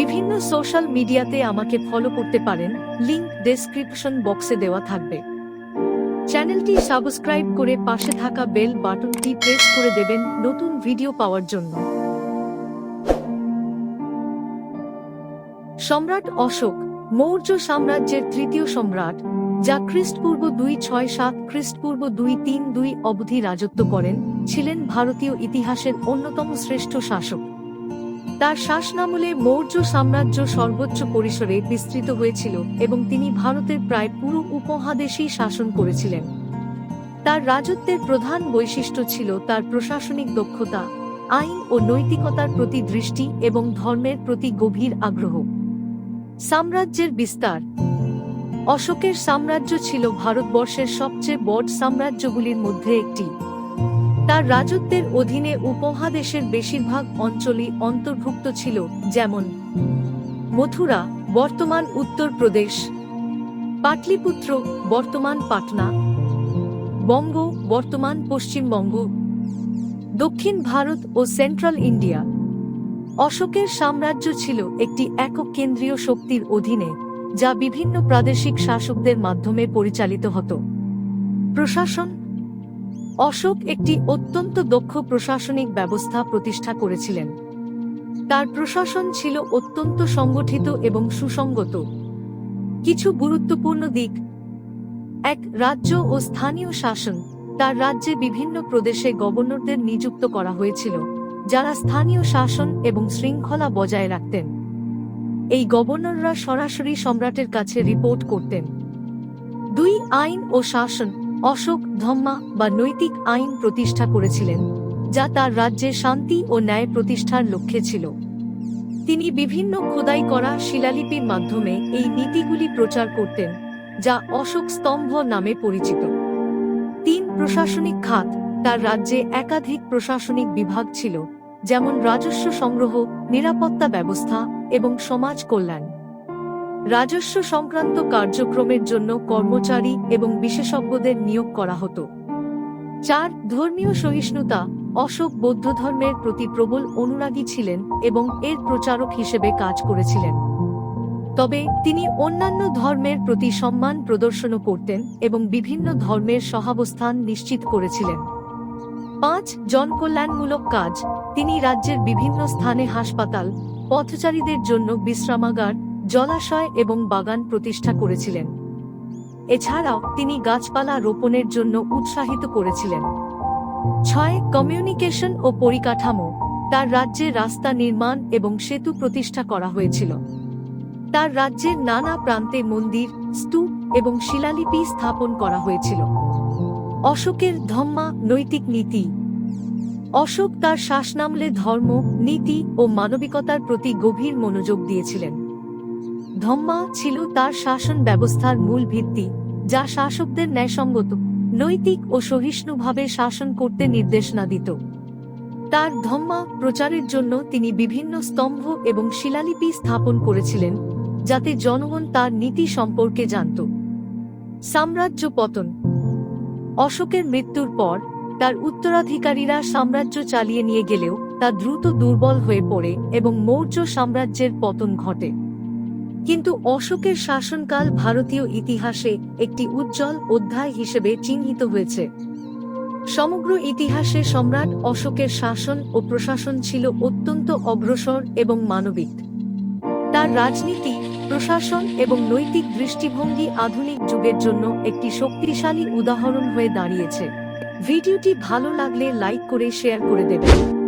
বিভিন্ন সোশ্যাল মিডিয়াতে আমাকে ফলো করতে পারেন, লিংক ডেসক্রিপশন বক্সে দেওয়া থাকবে। চ্যানেলটি সাবস্ক্রাইব করে পাশে থাকা বেল বাটনটি প্রেস করে দেবেন নতুন ভিডিও পাওয়ার জন্য। সম্রাট অশোক, মৌর্য সাম্রাজ্যের তৃতীয় সম্রাট, যা খ্রিস্টপূর্ব দুই ছয় সাত, খ্রিস্টপূর্ব দুই তিন দুই অবধি রাজত্ব করেন, ছিলেন ভারতীয় ইতিহাসের অন্যতম শ্রেষ্ঠ শাসক। তার শাসনামলে মৌর্য সাম্রাজ্য সর্বোচ্চ পরিসরে বিস্তৃত হয়েছিল এবং তিনি ভারতের প্রায় পুরো উপমহাদেশেই শাসন করেছিলেন। তার রাজত্বের প্রধান বৈশিষ্ট্য ছিল তার প্রশাসনিক দক্ষতা, আইন ও নৈতিকতার প্রতি দৃষ্টি এবং ধর্মের প্রতি গভীর আগ্রহ। সাম্রাজ্যের বিস্তার। অশোকের সাম্রাজ্য ছিল ভারতবর্ষের সবচেয়ে বড় সাম্রাজ্যগুলির মধ্যে একটি। তার রাজত্বের অধীনে উপমহাদেশের বেশিরভাগ অঞ্চলই অন্তর্ভুক্ত ছিল, যেমন মথুরা, বর্তমান উত্তরপ্রদেশ পাটলিপুত্র, বর্তমান পাটনা, বঙ্গ, বর্তমান পশ্চিমবঙ্গ, দক্ষিণ ভারত ও সেন্ট্রাল ইন্ডিয়া। অশোকের সাম্রাজ্য ছিল একটি একক কেন্দ্রীয় শক্তির অধীনে, যা বিভিন্ন প্রাদেশিক শাসকদের মাধ্যমে পরিচালিত হতো। প্রশাসন অশোক একটি অত্যন্ত দক্ষ প্রশাসনিক ব্যবস্থা প্রতিষ্ঠা করেছিলেন। তার প্রশাসন ছিল অত্যন্ত সংগঠিত এবং সুসংগত। কিছু গুরুত্বপূর্ণ দিক। এক, রাজ্য ও স্থানীয় শাসন। তার রাজ্যে বিভিন্ন প্রদেশে গভর্নরদের নিযুক্ত করা হয়েছিল, যারা স্থানীয় শাসন এবং শৃঙ্খলা বজায় রাখতেন। এই গভর্নররা সরাসরি সম্রাটের কাছে রিপোর্ট করতেন। দুই, আইন ও শাসন। অশোক ধম্মা বা নৈতিক আইন প্রতিষ্ঠা করেছিলেন, যা তার রাজ্যে শান্তি ও ন্যায় প্রতিষ্ঠার লক্ষ্যে ছিল। তিনি বিভিন্ন খোদাই করা শিলালিপির মাধ্যমে এই নীতিগুলি প্রচার করতেন, যা অশোক স্তম্ভ নামে পরিচিত। তিন প্রশাসনিক খাত তার রাজ্যে একাধিক প্রশাসনিক বিভাগ ছিল, যেমন রাজস্ব সংগ্রহ, নিরাপত্তা ব্যবস্থা এবং সমাজ কল্যাণ। রাজস্ব সংক্রান্ত কার্যক্রমের জন্য কর্মচারী এবং বিশেষজ্ঞদের নিয়োগ করা হতো। চার, ধর্মীয় সহিষ্ণুতা, অশোক বৌদ্ধ ধর্মের প্রতি প্রবল অনুরাগী ছিলেন এবং এর প্রচারক হিসেবে কাজ করেছিলেন। তবে তিনি অন্যান্য ধর্মের প্রতি সম্মান প্রদর্শনও করতেন এবং বিভিন্ন ধর্মের সহাবস্থান নিশ্চিত করেছিলেন। পাঁচ, জনকল্যাণমূলক কাজ। তিনি রাজ্যের বিভিন্ন স্থানে হাসপাতাল, পথচারীদের জন্য বিশ্রামাগার জলাশয় এবং বাগান প্রতিষ্ঠা করেছিলেন। এছাড়াও তিনি গাছপালা রোপণের জন্য উৎসাহিত করেছিলেন। ছয় কমিউনিকেশন ও পরিকাঠামো তার রাজ্যে রাস্তা নির্মাণ এবং সেতু প্রতিষ্ঠা করা হয়েছিল। তার রাজ্যের নানা প্রান্তে মন্দির, স্তূপ এবং শিলালিপি স্থাপন করা হয়েছিল। অশোকের ধম্মা নৈতিক নীতি। অশোক তার শাসনামলে ধর্ম, নীতি ও মানবিকতার প্রতি গভীর মনোযোগ দিয়েছিলেন। ধম্মা ছিল তার শাসন ব্যবস্থার মূল ভিত্তি, যা শাসকদের ন্যায়সঙ্গত, নৈতিক ও সহিষ্ণুভাবে শাসন করতে নির্দেশনা দিত। তার ধম্মা প্রচারের জন্য তিনি বিভিন্ন স্তম্ভ এবং শিলালিপি স্থাপন করেছিলেন, যাতে জনগণ তার নীতি সম্পর্কে জানত। সাম্রাজ্য পতন। অশোকের মৃত্যুর পর, তার উত্তরাধিকারীরা সাম্রাজ্য চালিয়ে নিয়ে গেলেও তা দ্রুত দুর্বল হয়ে পড়ে এবং মৌর্য সাম্রাজ্যের পতন ঘটে। কিন্তু অশোকের শাসনকাল ভারতীয় ইতিহাসে একটি উজ্জ্বল অধ্যায় হিসেবে চিহ্নিত হয়েছে। সমগ্র ইতিহাসে সম্রাট অশোকের শাসন ও প্রশাসন ছিল অত্যন্ত অগ্রসর এবং মানবিক। তার রাজনীতি, প্রশাসন এবং নৈতিক দৃষ্টিভঙ্গি আধুনিক যুগের জন্য একটি শক্তিশালী উদাহরণ হয়ে দাঁড়িয়েছে। ভিডিওটি ভালো লাগলে লাইক করে শেয়ার করে দেবেন।